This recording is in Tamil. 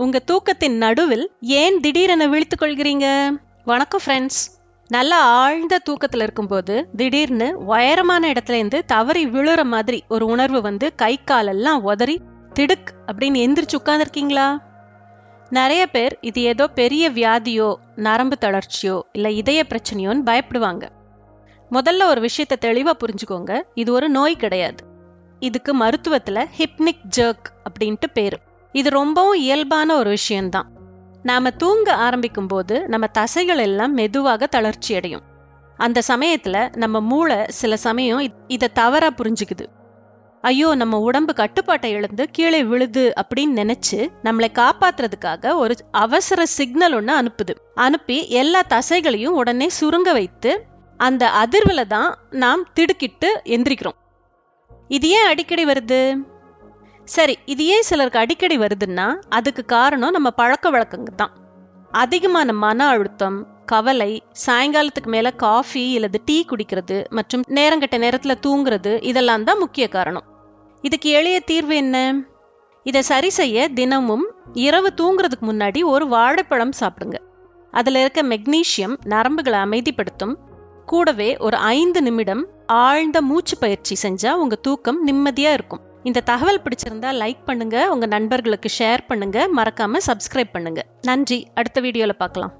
உங்க தூக்கத்தின் நடுவில் ஏன் திடீரென விழித்துக் கொள்கிறீங்க? வணக்கம் ஃப்ரெண்ட்ஸ் நல்லா ஆழ்ந்த தூக்கத்துல இருக்கும்போது திடீர்னு உயரமான இடத்துல இருந்து தவறி விழுற மாதிரி ஒரு உணர்வு வந்து கை காலெல்லாம் உதறி திடுக் அப்படின்னு எந்திரிச்சு உட்கார்ந்துருக்கீங்களா? நிறைய பேர் இது ஏதோ பெரிய வியாதியோ நரம்பு தளர்ச்சியோ இல்லை இதய பிரச்சனையோன்னு பயப்படுவாங்க. முதல்ல ஒரு விஷயத்த தெளிவாக புரிஞ்சுக்கோங்க. இது ஒரு நோய் கிடையாது. இதுக்கு மருத்துவத்தில் ஹிப்னிக் ஜர்க் அப்படின்ட்டு பேர். இது ரொம்பவும் இயல்பான ஒரு விஷயம்தான். நாம தூங்க ஆரம்பிக்கும் போது நம்ம தசைகள் எல்லாம் மெதுவாக தளர்ச்சி அடையும். அந்த சமயத்துல நம்ம மூளை சில சமயம் இதை இத தவறா புரிஞ்சுக்குது. ஐயோ நம்ம உடம்பு கட்டுப்பாட்டை இழந்து கீழே விழுது அப்படின்னு நினைச்சு நம்மளை காப்பாத்துறதுக்காக ஒரு அவசர சிக்னல் ஒன்று அனுப்புது. அனுப்பி எல்லா தசைகளையும் உடனே சுருங்க வைத்து அந்த அதிர்வுல தான் நாம் திடுக்கிட்டு எந்திரிக்கிறோம். இது ஏன் அடிக்கடி வருது? சரி இது ஏன் சிலருக்கு அடிக்கடி வருதுன்னா அதுக்கு காரணம் நம்ம பழக்க வழக்கங்க தான். அதிகமான மன அழுத்தம் கவலை சாயங்காலத்துக்கு மேல காஃபி இல்லது டீ குடிக்கிறது மற்றும் நேரங்கட்ட நேரத்துல தூங்குறது இதெல்லாம் தான் முக்கிய காரணம். இதுக்கு எளிய தீர்வு என்ன? இதை சரி செய்ய தினமும் இரவு தூங்குறதுக்கு முன்னாடி ஒரு வாழைப்பழம் சாப்பிடுங்க. அதுல இருக்க மெக்னீசியம் நரம்புகளை அமைதிப்படுத்தும். கூடவே ஒரு ஐந்து நிமிடம் ஆழ்ந்த மூச்சு பயிற்சி செஞ்சா உங்க தூக்கம் நிம்மதியா இருக்கும். இந்த தகவல் பிடிச்சிருந்தா லைக் பண்ணுங்க உங்க நண்பர்களுக்கு ஷேர் பண்ணுங்க மறக்காம சப்ஸ்கிரைப் பண்ணுங்க. நன்றி. அடுத்த வீடியோல பார்க்கலாம்.